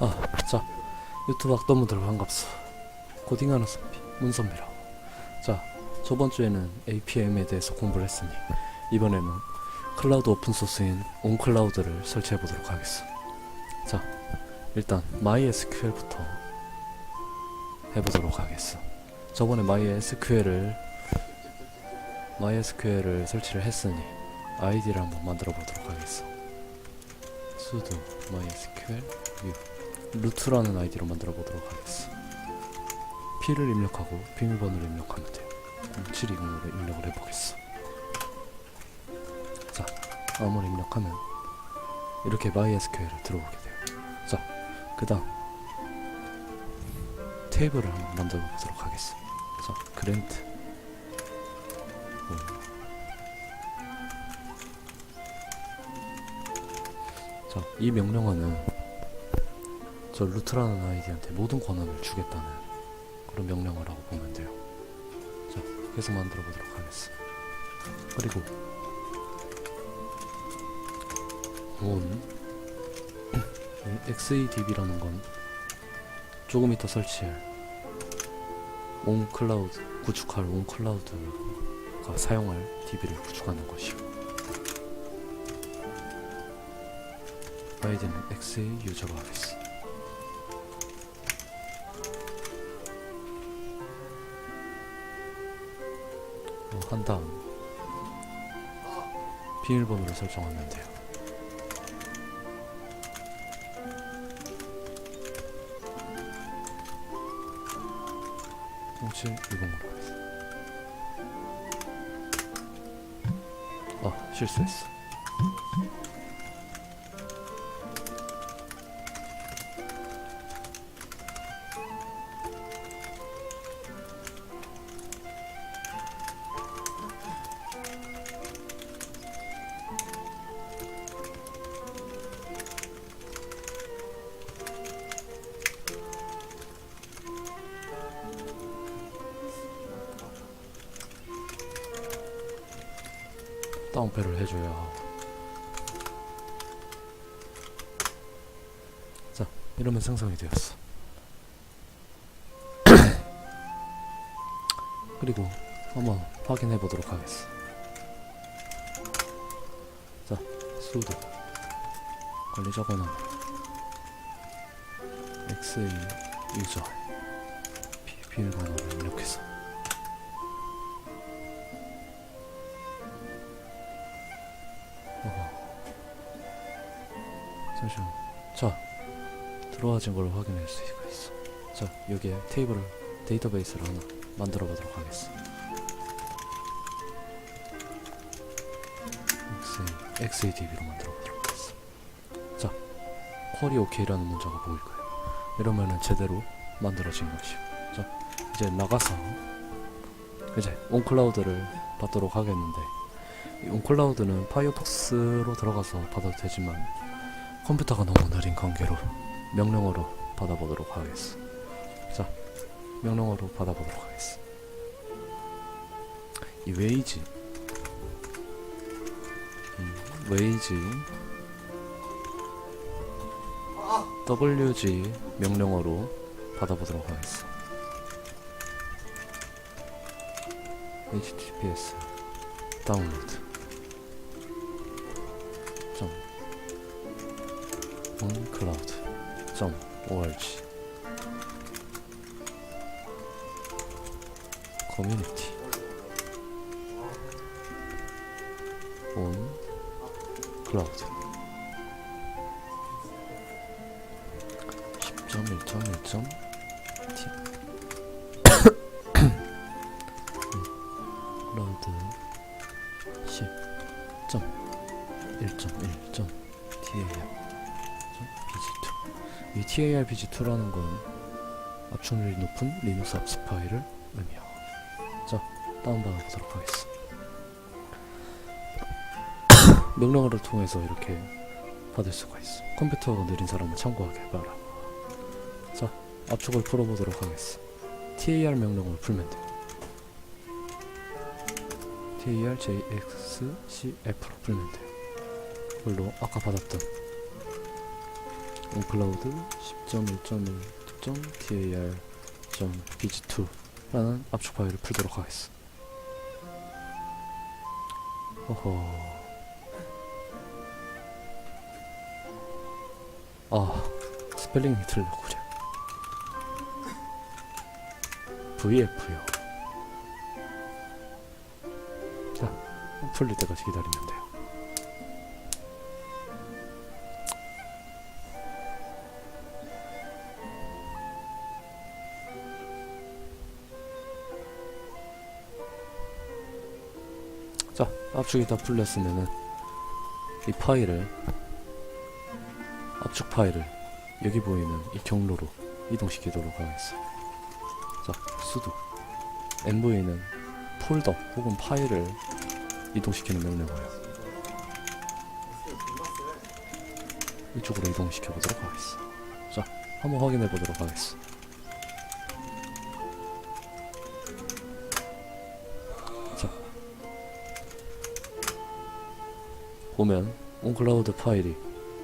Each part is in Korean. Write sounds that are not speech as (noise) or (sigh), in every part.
아, 자, 유튜브 악도분들 반갑소. 코딩하는 선비, 문선비라고. 자, 저번 주에는 APM에 대해서 공부를 했으니, 이번에는 클라우드 오픈소스인 온클라우드를 설치해 보도록 하겠어. 자, 일단 MySQL부터 해보도록 하겠어. 저번에 MySQL을 MySQL을 설치를 했으니 아이디를 한번 만들어 보도록 하겠어. sudo mysql view 루트라는 아이디로 만들어 보도록 하겠어. P를 입력하고 비밀번호를 입력하면 돼요. 0720으로 입력을 해보겠어. 자, 아무리 입력하면 이렇게 MySQL을 들어오게 돼요. 자, 그 다음 테이블을 한번 만들어 보도록 하겠어. 자, 그랜트 자, 이 명령어는 저 루트라는 아이디한테 모든 권한을 주겠다는 그런 명령어라고 보면 돼요. 자, 계속 만들어 보도록 하겠어. 그리고 이 xadb라는 건 조금 이따 설치할 온 클라우드 구축할 온 클라우드가 사용할 db를 구축하는 것이요. 아이디는 x의 유저로 하겠어. 어, 한 다음 비밀번호를 설정하면 돼요. 혹시 20으로 하겠어. 아 실수했어. 이러면 생성이 되었어. (clears throat) 그리고 한번 확인해 보도록 하겠어. 자 sudo 관리자 권한 x의 유저. 비- 비밀번호를 입력해서. 잠시만. 자, 들어와진 걸 확인할 수가 있어. 자, 여기에 테이블을, 데이터베이스를 하나 만들어 보도록 하겠어. XA, XADB로 만들어 보도록 하겠어. 자, 쿼리 OK라는 문자가 보일 거예요. 이러면은 제대로 만들어진 것이요. 자, 이제 나가서, 이제 온클라우드를 받도록 하겠는데, 이 온클라우드는 파이어폭스로 들어가서 받아도 되지만 컴퓨터가 너무 느린 관계로 명령어로 받아보도록 하겠어. 자, 명령어로 받아보도록 하겠어. 이 웨이지, 음, 웨이지, WG 명령어로 받아보도록 하겠어. HTTPS 다운로드. 점점 org 커뮤니티. 온 클라우드. 10.1.1. t (coughs) 클라우드 TARPG2라는 건 압축률이 높은 리눅스 압스 파일을 의미하고 자, 다운받아 보도록 하겠습니다. (coughs) 명령어를 통해서 이렇게 받을 수가 있어. 컴퓨터가 느린 사람은 참고하게 해봐라. 자, 압축을 풀어보도록 하겠습니다. TAR 명령어를 풀면 돼. TAR JXCF로 풀면 돼요. 물론 아까 받았던 온클라우드 10.1.1.tar.bg2 라는 압축 파일을 풀도록 하겠어. 허허. 아, 스펠링이 그래. VF요. 자, 풀릴 때까지 기다리면 돼 자, 압축이 다 풀렸으면은 이 파일을 압축 파일을 여기 보이는 이 경로로 이동시키도록 하겠어. 자, 수도 m 보이는 폴더 혹은 파일을 이동시키는 명령어요. 이쪽으로 이동시켜 보도록 하겠어. 자, 한번 확인해 보도록. 자, 보면 온클라우드 파일이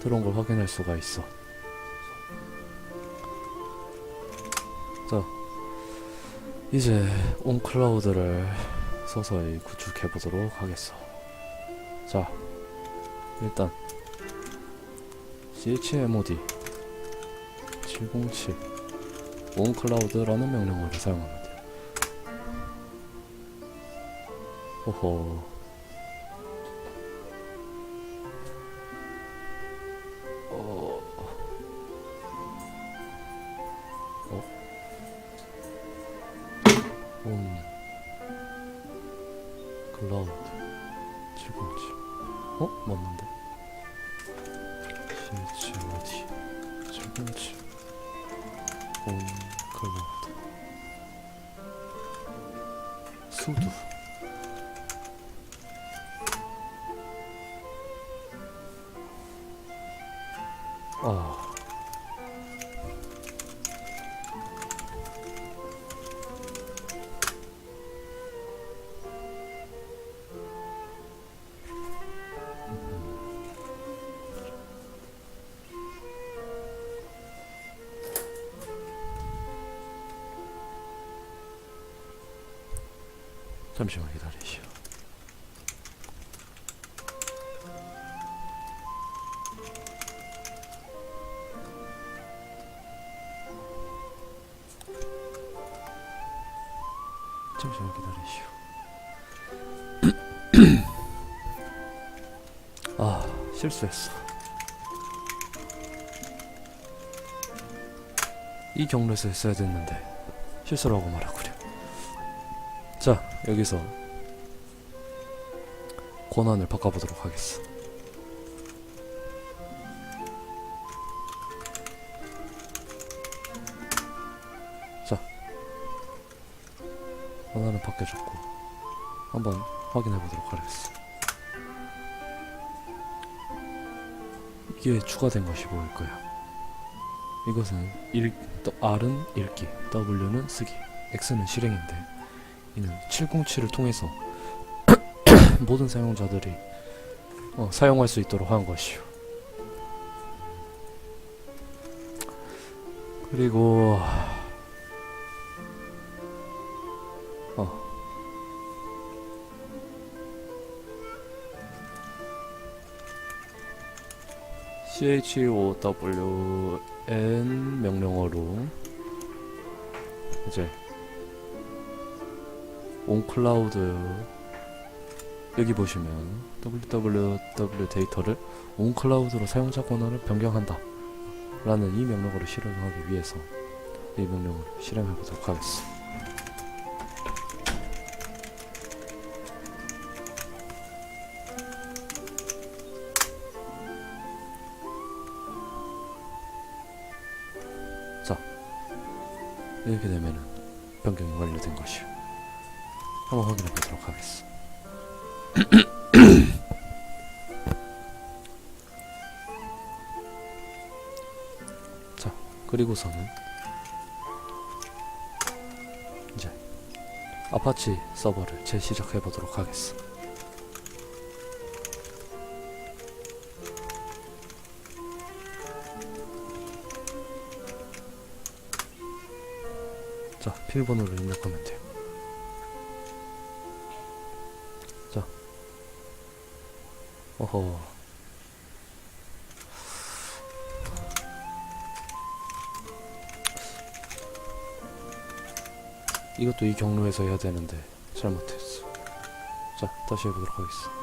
들어온 걸 확인할 수가 있어. 자, 이제 온클라우드를 서서히 구축해 보도록 하겠어. 자, 일단 chmod 707 온클라우드라는 명령어를 돼요. 호호. 어? 온 클라우드 707 어? 맞는데? CHOD 707 온 클라우드 잠시만 기다리시오. 잠시만 기다리시오. (clears throat) 아, 실수했어. 이 경로에서 했어야 됐는데 실수라고 말하구려. 자, 여기서 권한을 바꿔보도록 하겠어. 자, 권한을 바뀌어줬고 한번 확인해보도록 하겠어. 이게 추가된 것이 거야. 이것은 읽, 또 R은 읽기, W는 쓰기, X는 실행인데 707을 통해서 (coughs) 모든 사용자들이 어, 사용할 수 있도록 한 것이요. 그리고 어 CHOWN 명령어로 이제 온클라우드 여기 보시면 www 데이터를 온클라우드로 사용자 권한을 변경한다 라는 이 명령어를 실행하기 위해서 이 명령을 실행해 보도록 하겠습니다. 자, 이렇게 되면은 변경이 완료된 것이요. 한번 확인해 보도록 하겠습니다. (clears throat) 자, 그리고서는 이제 아파치 서버를 재시작해 보도록 하겠습니다. 자, 비밀번호를 입력하면 돼요. 어허. 이것도 이 경로에서 해야 되는데 잘못했어. 자, 다시 해보도록 하겠습니다.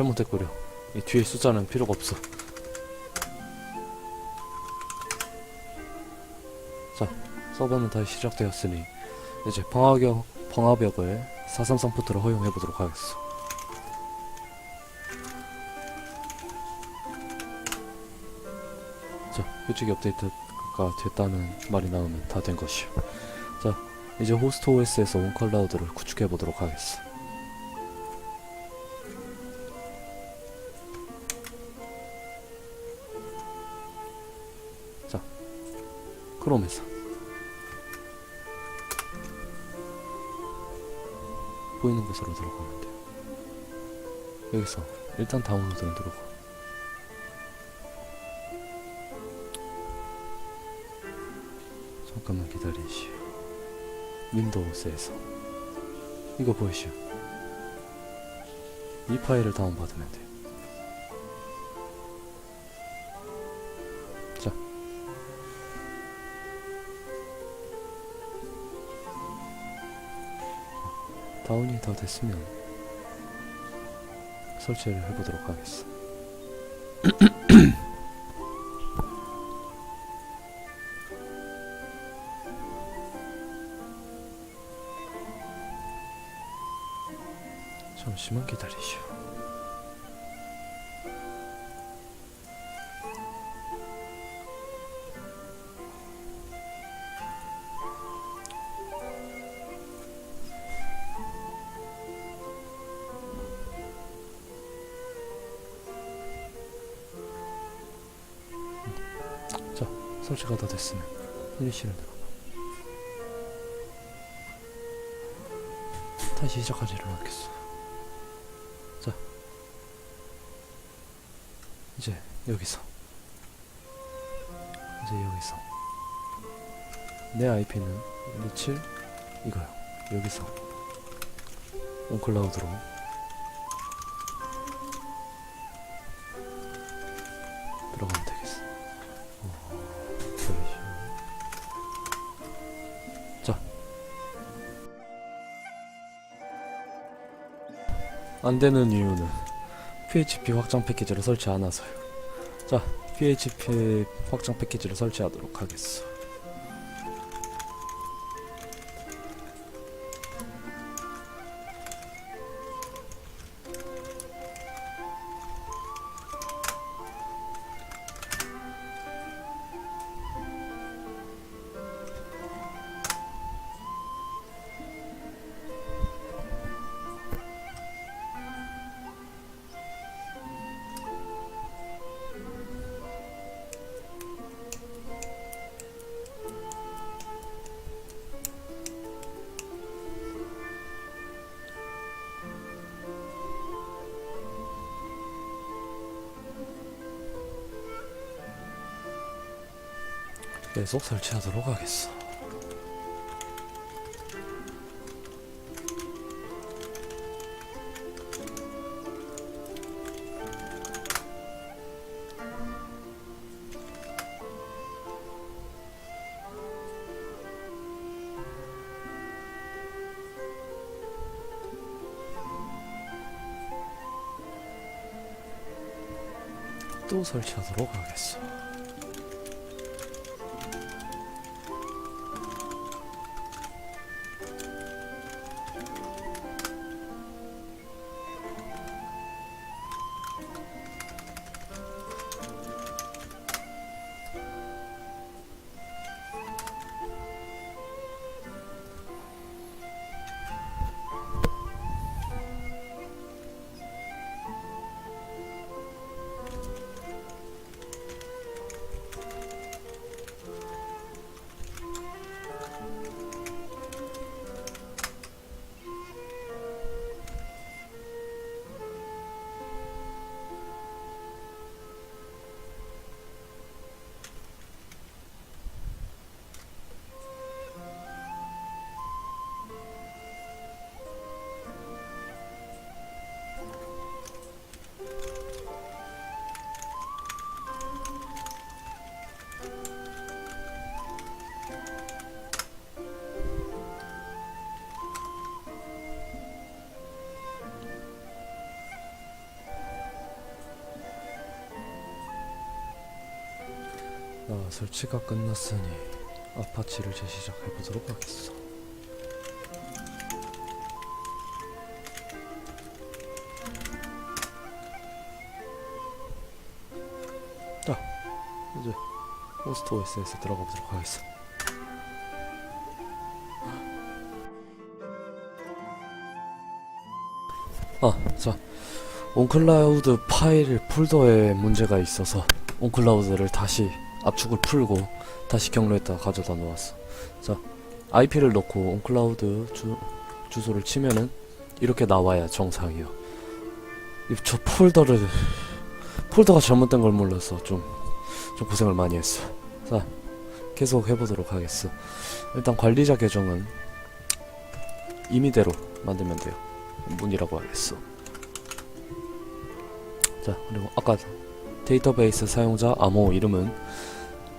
잘못했구려. 이 뒤에 숫자는 필요가 없어. 자, 서버는 다시 시작되었으니 이제 방화벽, 방화벽을 433 포트로 허용해 보도록 하겠어. 자, 규칙이 업데이트가 됐다는 말이 나오면 다 된 것이오. 자, 이제 호스트 OS에서 온클라우드를 구축해 보도록 하겠어. 크롬에서 보이는 곳으로 들어가면 돼요. 여기서 일단 다운로드를 누르고 잠깐만 기다리시오. 윈도우스에서 이거 보이시오. 이 파일을 다운받으면 돼요. 다운이 다 됐으면 설치를 해보도록 하겠어. (clears throat) 자, 설치가 다 됐으면 피니시를 눌러봐. 다시 시작하지를 않겠어. 자, 이제 여기서, 이제 여기서 내 IP는 127 이거요. 여기서 온클라우드로 안 되는 이유는 PHP 확장 패키지를 설치 안 해서요. 자, PHP 확장 패키지를 설치하도록 하겠어. 계속 설치하도록 하겠어. 또 설치하도록 하겠어. 설치가 끝났으니 아파치를 재시작해 보도록 하겠어. 자, 이제 호스트 OS에서 들어가 보도록 하겠어. 아, 자, 온클라우드 파일 폴더에 문제가 있어서 온클라우드를 다시 압축을 풀고 다시 경로에다 가져다 놓았어. 자, IP를 넣고 온클라우드 주, 주소를 치면은 이렇게 나와야 정상이요. 이- 저 폴더를 폴더가 잘못된 걸 몰라서 좀, 좀 고생을 많이 했어. 자, 계속 해보도록 하겠어. 일단 관리자 계정은 임의대로 만들면 돼요. 문이라고 하겠어. 자, 그리고 아까 데이터베이스 사용자 암호 이름은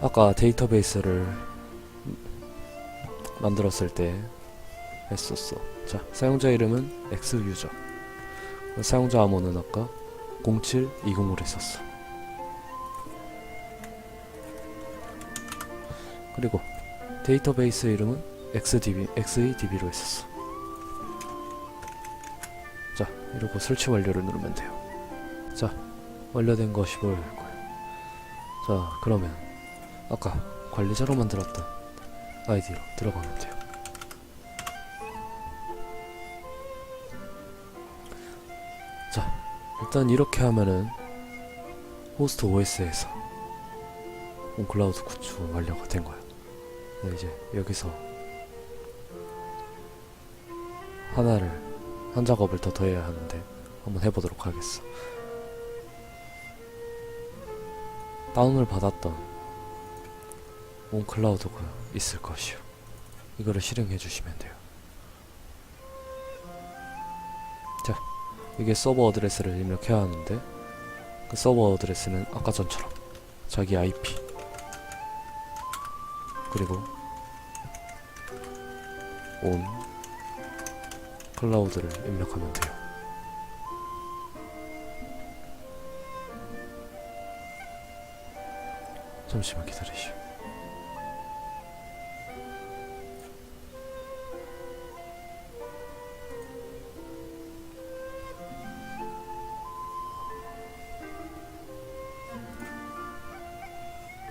아까 데이터베이스를 만들었을 때 했었어. 자, 사용자 이름은 X유저. 사용자 암호는 아까 0720으로 했었어. 그리고 데이터베이스 이름은 XDB, XEDB로 했었어. 자, 이러고 설치 완료를 누르면 돼요. 자, 완료된 것이 보일 거예요. 자, 그러면 아까 관리자로 만들었던 아이디로 들어가면 돼요. 자, 일단 이렇게 하면은 호스트 OS에서 온클라우드 구축 완료가 된 거야. 네, 이제 여기서 하나를 한 작업을 더 더해야 하는데 한번 해보도록 하겠어. 다운을 받았던 온클라우드가 있을 것이요. 이거를 실행해 주시면 돼요. 자, 이게 서버 어드레스를 입력해야 하는데 그 서버 어드레스는 아까 전처럼 자기 IP 그리고 온 클라우드를 입력하면 돼요. 잠시만 기다리시오.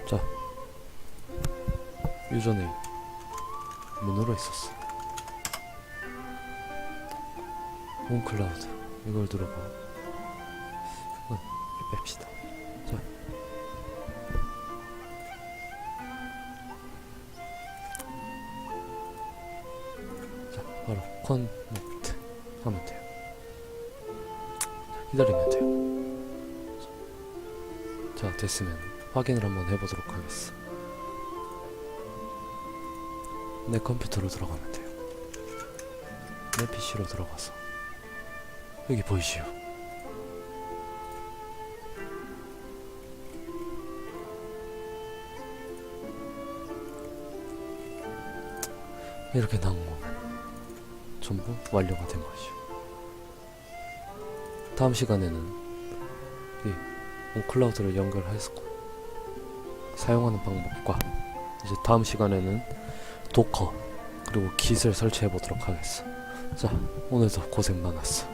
자, 유저네임 문으로 있었어. 홈클라우드 이걸 응, 뺍시다. 커넥트 하면 돼요. 자, 기다리면 돼요. 자, 됐으면 확인을 한번 해보도록 하겠어. 내 컴퓨터로 들어가면 돼요. 내 PC로 들어가서 여기 보이시오. 이렇게 나온 전부 완료가 된 것이오. 다음 시간에는 이 온클라우드를 연결해서 사용하는 방법과 이제 다음 시간에는 도커 그리고 깃을 설치해 보도록 하겠어. 자, 오늘도 고생 많았어.